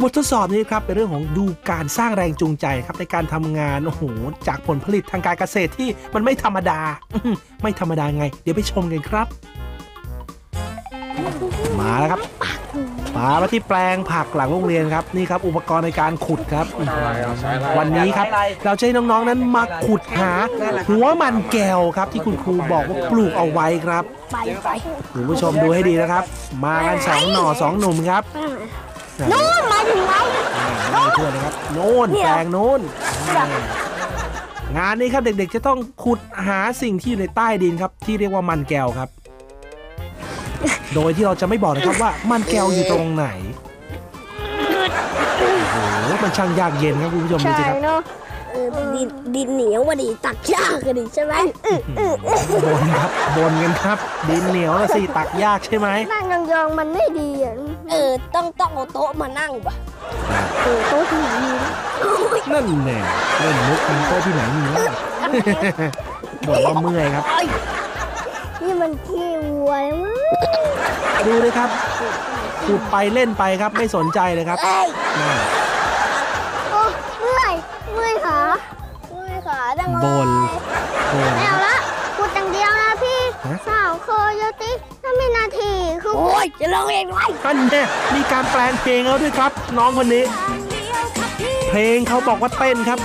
บททดสอบนี้ครับเป็นเรื่องของดูการสร้างแรงจูงใจครับในการทำงานโอ้โหจากผลผลิตทางการเกษตรที่มันไม่ธรรมดา ไม่ธรรมดาไง เดี๋ยวไปชมกันครับ มาแล้วครับามาที่แปลงผักหลังโรงเรียนครับนี่ครับอุปกรณ์ในการขุดครับ วันนี้ครับเราจะให้น้องๆนั้นมาขุดหา หัวมันแก้วครับ ที่คุณครูบอกว่าปลูกเอาไว้ครับไปไปคุณผู้ชมดูให้ดีนะครับ มากันสองหน่อสองหนุ่มครับนู่นมาถึงไหมไม่เพื่อนนะครับโน่นเนี่ยแปลงโน่นงานนี้ครับเด็กๆ จะต้องขุดหาสิ่งที่อยู่ในใต้ดินครับ ที่เรียกว่ามันแก้วครับ โดยที่เราจะไม่บอกนะครับว่ามันแก้วอยู่ตรงไหน โอ้โห มันช่างยากเย็นครับคุณผู้ชมดูใช่สิครับ เนาะเออดินดินเหนียวมาดิตักยากกันดิใช่ไหมบนครับ บนกันครับ ดินเหนียวนะสิตักยากใช่ไหมนั่งยองๆมันไม่ดีอะเออต้องต้องเอาโต๊ะมานั่งป่ะเออโต๊ะที่ไหนมีนะนั่นแน่เล่นมุกมันโต๊ะที่ไหนมีนะบอกว่าเมื่อยครับนี่ มันขี้วัวแล้วมั้งดูเลยครับขุดไปเล่นไปครับไม่สนใจเลยครับเอ้ยนั่นโอ้เมื่อยเมื่อยขาเมื่อยขาดังเลยบนบนไม่เอาละพูดอย่างเดียวนะพี่ ฮะ สาวโคโยติถ้าไม่นาทีคือ โอ้ยจะร้องเองไว้อันเนี่ยมีการแปลงเพลงแล้วด้วยครับ น้องคนนี้ เพลงเขาบอกว่าเต้นครับ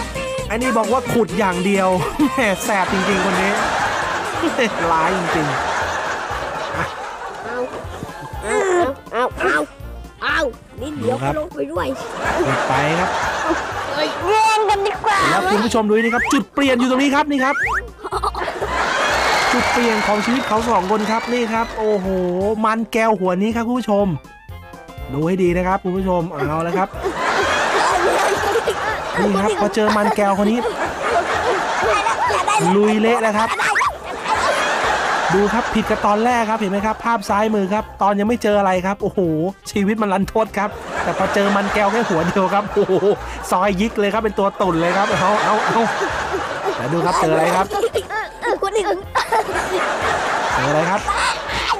อันนี้บอกว่าขุดอย่างเดียว แหมแสบจริงๆคนนี้ ร้ายจริงเอาเอาเอานี่เดี๋ยวครับ ลงไปด้วยๆขุดไปครับเล่นกันดีกว่าแล้วคุณผู้ชมดูนี่ครับ จุดเปลี่ยนอยู่ตรงนี้ครับนี่ครับ จุดเปลี่ยนของชีวิตเขาสองคนครับนี่ครับ โอ้โห มันแก้วหัวนี้ครับคุณผู้ชม ดูให้ดีนะครับคุณผู้ชมเอาแล้วครับนี่ครับพอเจอมันแก้วคนนี้ ลุยเละแล้วครับ ดูครับผิดกับตอนแรกครับเห็นไหมครับ ภาพซ้ายมือครับ ตอนยังไม่เจออะไรครับ โอ้โห ชีวิตมันรันทดครับ แต่พอเจอมันแก้วแค่หัวเดียวครับ โอ้โหซอยยิกเลยครับเป็นตัวตุ่นเลยครับเอาเอาเอาแต่ดูครับเจออะไรครับคนอื่นเจออะไรครับ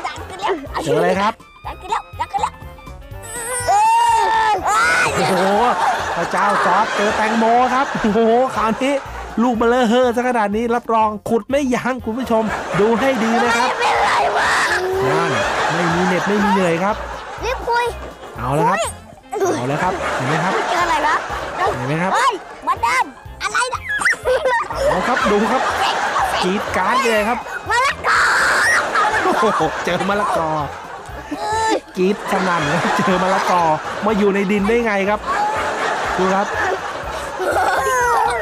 ดังขึ้นแล้วเจออะไรครับดังขึ้นแล้วดังขึ้นแล้วโอ้โหพระเจ้าจอร์ดเจอแตงโมครับโอ้โหคราวนี้ ลูกเบลเลอร์เฮอร์ซะขนาดนี้รับรองขุดไม่ยั้งคุณผู้ชม ดูให้ดีนะครับเป็นไรวะนั่นไม่มีเหน็ดไม่มีเหนื่อยครับรีบคุยเอาแล้วครับเอาแล้วครับเห็นไหมครับเจออะไรวะเห็นไหมครับเฮ้ยมาดามอะไรนะเอาครับดูครับกรีดกรารเลยครับมาละกอโอ้โหเจอมะละกอกรีดสนั่นครับเจอมะละกอมาอยู่ในดินได้ไงครับดูครับ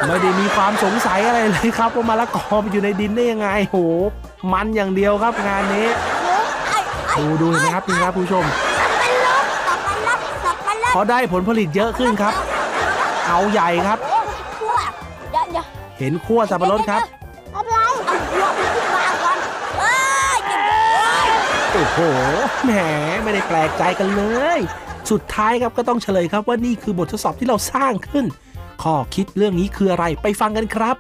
ไม่ได้มีความสงสัยอะไรเลยครับว่ามะละกอมันอยู่ในดินได้ยังไงโหมันอย่างเดียวครับงานนี้ดูดูเห็นไหมครับนี่ครับผู้ชมสับปะรดสับปะรดสับปะรดพอได้ผลผลิตเยอะขึ้นครับ เอาใหญ่ครับขั้วเดี๋ยวเดี๋ยวเห็นขั้วสับปะรดครับอะไรเอาหัวมันขึ้นมาก่อนเอ้ยเดี๋ยวเดี๋ยวโอ้โหแหมไม่ได้แปลกใจกันเลย สุดท้ายครับก็ต้องเฉลยครับว่านี่คือบททดสอบที่เราสร้างขึ้น ข้อคิดเรื่องนี้คืออะไรไปฟังกันครับ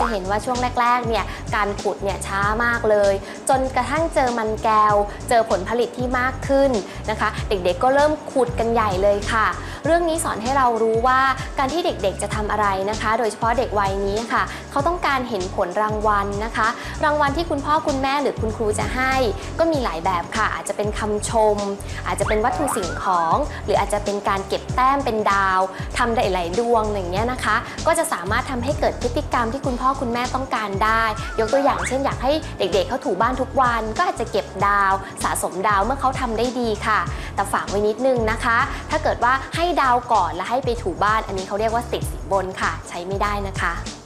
จะเห็นว่าช่วงแรกๆเนี่ยการขุดเนี่ยช้ามากเลย จนกระทั่งเจอมันแก้ว เจอผลผลิตที่มากขึ้นนะคะ เด็กๆก็เริ่มขุดกันใหญ่เลยค่ะ เรื่องนี้สอนให้เรารู้ว่าการที่เด็กๆจะทำอะไรนะคะ โดยเฉพาะเด็กวัยนี้ค่ะ เขาต้องการเห็นผลรางวัลนะคะ รางวัลที่คุณพ่อคุณแม่หรือคุณครูจะให้ ก็มีหลายแบบค่ะ อาจจะเป็นคำชม อาจจะเป็นวัตถุสิ่งของ หรืออาจจะเป็นการเก็บแต้มเป็นดาวทำได้หลายๆดวงอย่างเงี้ยนะคะ ก็จะสามารถทำให้เกิดพฤติกรรมที่คุณพ่อคุณแม่ต้องการได้ ยกตัวอย่างเช่นอยากให้เด็กๆเขาถูบ้านทุกวัน ก็อาจจะเก็บดาว สะสมดาวเมื่อเขาทำได้ดีค่ะ แต่ฝากไว้นิดนึงนะคะ ถ้าเกิดว่าให้ดาวก่อนแล้วให้ไปถูบ้าน อันนี้เขาเรียกว่าติดสินบนค่ะ ใช้ไม่ได้นะคะ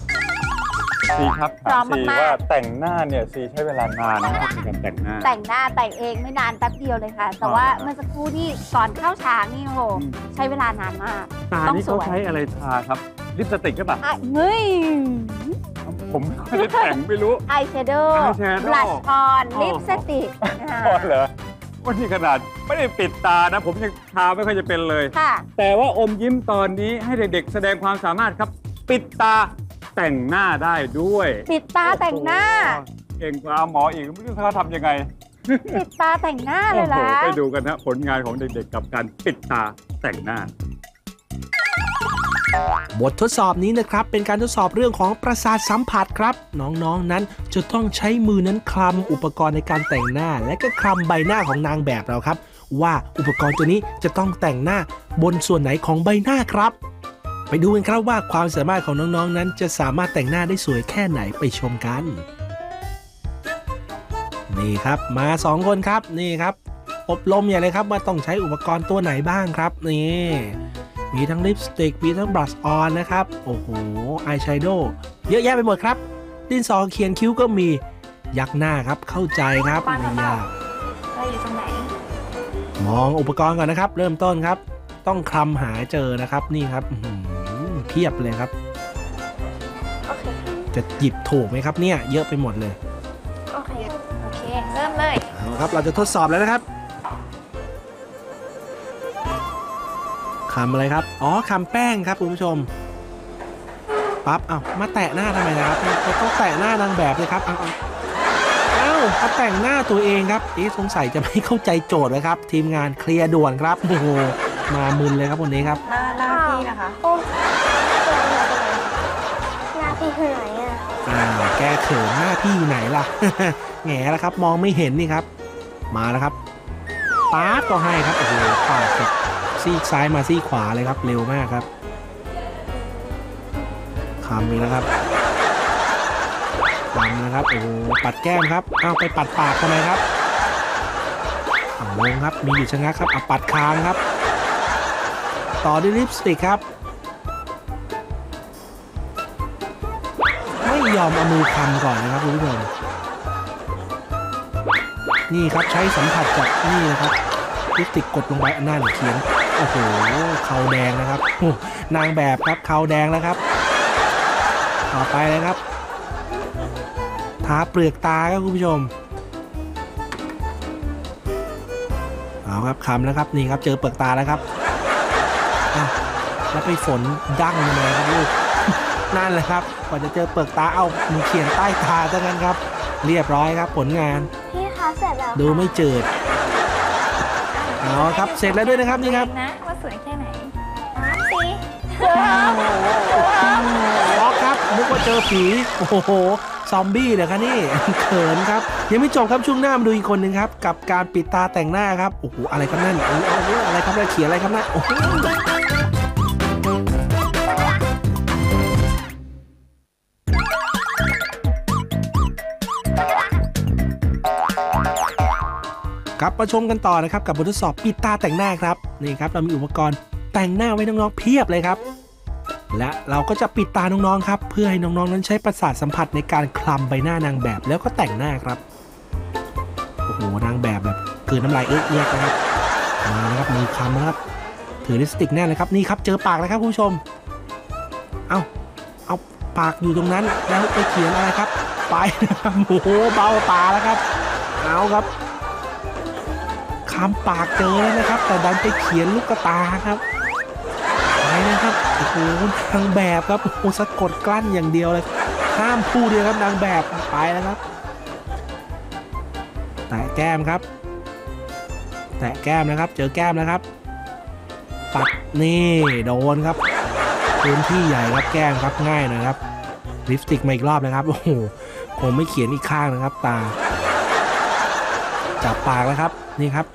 ซีครับพร้อถามมซีมากๆ ว่าแต่งหน้าเนี่ยซีใช้เวลานานนะครับในการแต่งหน้า แต่งหน้าแต่งเองไม่นานแป๊บเดียวเลยค่ะ แต่ว่าอ๋อเมื่อสักครู่ที่ก่อนเข้าฉากนี่โอ้โหอืม ใช้เวลานานมาก ตาต้องนี่สเขาวยใช้อะไรทาครับลิปสติกใช่ปะอะเฮ้ยผมไม่ได้แต่งไม่รู้ อายแชโดว์ eyeshadow บลัชออนอ๋อลิปสติกนะคะพอเหรอวันนี้ขนาดไม่ได้ปิดตานะ ผมยังทาไม่ค่อยจะเป็นเลย ค่ะ แต่ว่าอมยิ้มตอนนี้ให้เด็กๆแสดงความสามารถครับ ปิดตา แต่งหน้าได้ด้วยปิดตาแต่งหน้าโอ้โหเก่งกว่าหมออีกไม่รู้เขาทำยังไงปิดตาแต่งหน้าเลโอ้ยโหล่ะไปดูกันนะผลงานของเด็กๆ กับการปิดตาแต่งหน้า บททดสอบนี้นะครับ เป็นการทดสอบเรื่องของประสาทสัมผัสครับ น้องๆนั้นจะต้องใช้มือนั้นคลำอุปกรณ์ในการแต่งหน้า และก็คลำใบหน้าของนางแบบเราครับ ว่าอุปกรณ์ตัวนี้จะต้องแต่งหน้าบนส่วนไหนของใบหน้าครับ ไปดูกันครับว่าความสามารถของน้องๆนั้น จะสามารถแต่งหน้าได้สวยแค่ไหนไปชมกัน นี่ครับมาสองคนครับนี่ครับอบรมอย่างเลยครับว่าต้องใช้อุปกรณ์ตัวไหนบ้างครับนี่มีทั้งลิปสติกมีทั้งบลัชออนนะครับโอ้โหอายแชโดว์เยอะแยะไปหมดครับ ดินสอเขียนคิ้วก็มียักหน้าครับเข้าใจครับปานไม่เปล่ายากเราอยู่ตรงไหนมองอุปกรณ์ก่อนนะครับ เริ่มต้นครับ ต้องคลำหาเจอนะครับนี่ครับอื้อหือเพียบเลยครับ โอเค จะหยิบถูกไหมครับเนี่ยเยอะไปหมดเลยโอเค โอเค เริ่มเลย เอาครับเราจะทดสอบแล้วนะครับคำอะไรครับอ๋อคำแป้งครับคุณผู้ชมปั๊บเอามาแตะหน้าทำไมนะครับเราต้องแตะหน้านางแบบเลยครับเอาเอาเอ้ามาแต่งหน้าตัวเองครับเอ๊ะสงสัยจะไม่เข้าใจโจทย์เลยครับ ทีมงานเคลียร์ด่วนครับโอ้โหมามึนเลยครับวันนี้ครับ หน้าหน้าพี่นะคะ โอ้ห น้าพี่หายอะอ่าแกเขินหน้าพี่อยู่ไหนล่ะ แง่แล้วครับมองไม่เห็นนี่ครับ มาแล้วครับป๊าบก็ให้ครับโอ้โหปาดจากซีกซ้ายมาซีกขวาเลยครับ เร็วมากครับคำไปแล้วครับคำนะครับโอ้โหปัดแก้มครับเอาไปปัดปากทำไมครับเอาลงครับมีอยู่ชะงักครับเอาปัดคางครับ ต่อด้วยลิปสติกครับ ยอมเอามือคำก่อนนะครับคุณผู้ชมนี่ครับใช้สัมผัสจากนี่นะครับลิปสติกกดลงไปอันนั่นเขียนโอ้โหเขาแดงนะครับนางแบบครับเขาแดงแล้วครับ ต่อไปเลยครับทาเปลือกตาครับคุณผู้ชมเอาครับคำแล้วครับนี่ครับเจอเปลือกตาแล้วครับแล้วไปฝนดั้งทำไมครับลูก นั่นแหละครับกว่าจะเจอเปลือกตาเอามือเขียนใต้ตาซะงั้นครับ เรียบร้อยครับผลงาน พี่คะเสร็จแล้วดูไม่เจิดเอาครับเสร็จแล้วด้วยนะครับนี่ครับนะว่าสวยแค่ไหนสีล็อกครับนึกว่าเจอผีโอ้โหซอมบี้เหรอคะนี่เขินครับ ยังไม่จบครับช่วงหน้ามาดูอีกคนหนึ่งครับ กับการปิดตาแต่งหน้าครับ โอ้โห อะไรครับนั่นโอ้โหเอาเอาอะไรครับนั่นเขียนอะไรครับนั่นโอ้โห มาชมกันต่อนะครับกับบททดสอบปิดตาแต่งหน้าครับนี่ครับเรามีอุปกรณ์แต่งหน้าไว้น้องๆเพียบเลยครับ และเราก็จะปิดตาน้องๆครับเพื่อให้น้องๆนั้นใช้ประสาทสัมผัสในการคลำใบหน้านางแบบแล้วก็แต่งหน้าครับโอ้โหนางแบบแบบเกินน้ำลายเอื้อกๆนะครับมานะครับมือคลำนะครับถือลิปสติกแน่เลยครับนี่ครับเจอปากแล้วครับผู้ชม เอาเอาปากอยู่ตรงนั้นแล้วไปเขียนอะไรครับ ไปนะครับโอ้โหเบาตาแล้วครับเอาครับ คำปากเจอแล้วนะครับ แต่ดันไปเขียนลูกตาครับไปนะครับโอ้โหนางแบบครับโอ้สะกดกลั้นอย่างเดียวเลยห้ามพูดเลยวครับนางแบบไปแล้วครับ แตะแก้มครับ แตะแก้มนะครับ เจอแก้มนะครับปัดนี่โดนครับพื้นที่ใหญ่ครับแก้มครับง่ายหน่อยครับลิปสติกมาอีกรอบนะครับ โอ้โหคงไม่เขียนอีกข้างนะครับ ตา จับปากแล้วครับ นี่ครับ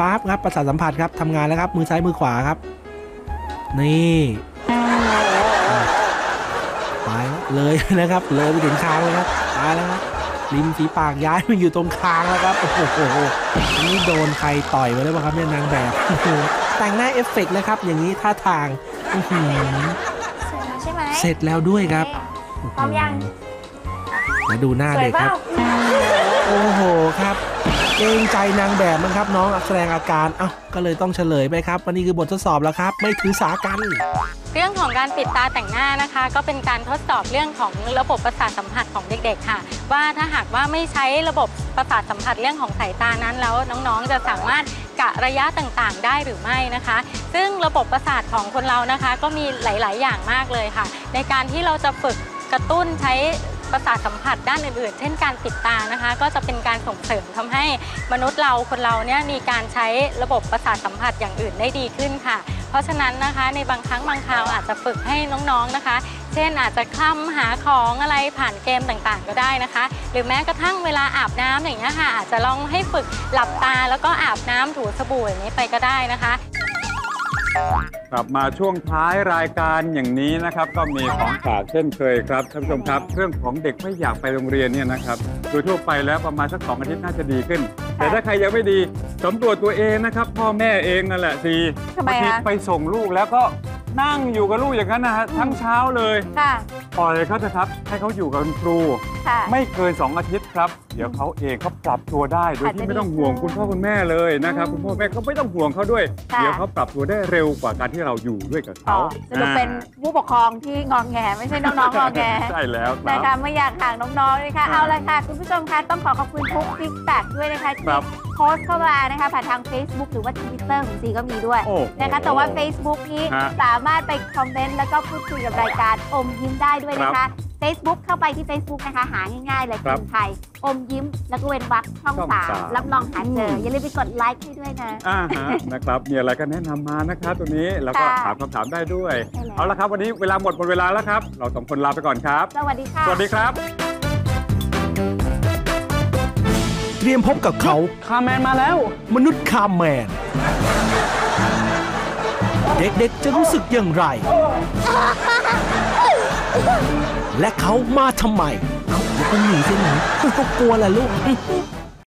ปั๊บครับประสาทสัมผัสครับทำงานแล้วครับ มือซ้ายมือขวาครับ นี่ไปแล้วเลยนะครับ เลยไปถึงคางแล้วครับไปแล้วครับริมฝีปากย้ายมาอยู่ตรงคางแล้วครับโอ้โหนี่โดนใครต่อยมาแล้วเปล่าครับเนี่ยนางแบบโอ้โหแต่งหน้าเอฟเฟกต์นะครับ อย่างนี้ท่าทางอื้อหือสวยแล้วใช่ไหมเสร็จแล้วด้วยครับพร้อมยังแล้วดูหน้าสวเด็ยกเปคล่ารับ โอ้โหครับ เกรงใจนางแบบมั้งครับน้องแสดงอาการ เอ้า ก็เลยต้องเฉลยไปครับวันนี้คือบททดสอบแล้วครับ ไม่ถือสากัน เรื่องของการปิดตาแต่งหน้านะคะ ก็เป็นการทดสอบเรื่องของระบบประสาทสัมผัสของเด็กๆค่ะ ว่าถ้าหากว่าไม่ใช้ระบบประสาทสัมผัสเรื่องของสายตานั้นแล้วน้องๆ จะสามารถกะระยะต่างๆ ได้หรือไม่นะคะ ซึ่งระบบประสาทของคนเรานะคะ ก็มีหลาย ๆ อย่างมากเลยค่ะ ในการที่เราจะฝึกกระตุ้นใช้ ประสาทสัมผัสด้านอื่นๆ เช่นการปิดตานะคะ ก็จะเป็นการส่งเสริมทำให้มนุษย์เราคนเราเนี่ยมีการใช้ระบบประสาทสัมผัสอย่างอื่นได้ดีขึ้นค่ะ เพราะฉะนั้นนะคะในบางครั้งบางคราวอาจจะฝึกให้น้องๆนะคะ เช่นอาจจะคลำหาของอะไรผ่านเกมต่างๆ ก็ได้นะคะ หรือแม้กระทั่งเวลาอาบน้ำอย่างเงี้ยค่ะอาจจะลองให้ฝึกหลับตาแล้วก็อาบน้ำถูสบู่อย่างนี้ไปก็ได้นะคะ กลับมาช่วงท้ายรายการอย่างนี้นะครับ ก็มีของฝากเช่นเคยครับท่านผู้ชมครับ เรื่องของเด็กไม่อยากไปโรงเรียนเนี่ยนะครับโดยทั่วไปแล้วประมาณสักสองอาทิตย์น่าจะดีขึ้น แต่ถ้าใครยังไม่ดีสำรวจตัวเองนะครับ พ่อแม่เองนั่นแหละสิทำไมบางทีคะ ไปส่งลูกแล้วก็นั่งอยู่กับลูกอย่างนั้นนะฮะทั้งเช้าเลยค่ะ ปล่อยเขาเถอะครับ ให้เขาอยู่กับคุณครู ค่ะ ไม่เกิน2อาทิตย์ครับเดี๋ยวเขาเองเขาปรับตัวได้โดยอาจที่จะไม่ต้องดีห่วงขึ้นคุณพ่อคุณแม่เลยนะครับอืมคุณพ่อแม่ก็ไม่ต้องห่วงเขาด้วย ค่ะ เดี๋ยวเขาปรับตัวได้เร็วกว่าการที่เราอยู่ด้วยกับอ๋เขาอสรุปเป็นผู้ปกครองที่งองแงไม่ใช่น้องๆงองแง ใช่แล้วคนะรัคะบ ไม่อยากห่างน้องๆเลยค่ะครับเอาละค่ะ คุณผู้ชมคะต้องขอขอบคุณทุกฟีดแบ็กด้วยนะคะที่ครับโพสต์เข้ามานะคะผ่านทาง Facebook หรือว่า Twitter ของซีก็มีด้วยโอ้โหนะคะแต่ว่า Facebook นี้ฮะสามารถไปคอมเมนต์แล้วก็พูดคุยกับรายการอมยิ้มได้ด้วยนะครัคะบ Facebook เข้าไปที่ Facebook นะคะ หาง่ายๆเลยครัพิบมพ์ไทย อมยิ้ม แล้วก็เว้นวรรคช่องช่องสามสาม รับรองหาเจอ อย่าลืมไปกดไลค์ให้ด้วยนะ อ่าฮะ นะครับมีอะไรก็แนะนำมานะครับตัวนี้แล้วก็ค่ะ ถามคำถามได้ด้วย ใช่แล้วเอาละครับ วันนี้เวลาหมดหมดเวลาแล้วครับ เราสองคนลาไปก่อนครับ สวัสดีค่ะ สวัสดีครับ เตรียมพบกับเขาคาแมนมาแล้ว มนุษย์คามแมน เด็กๆจะรู้สึกอย่างไร และเขามาทำไม เอ้าอย่าเพิ่งหนีสิหนูกลัวแหละลูก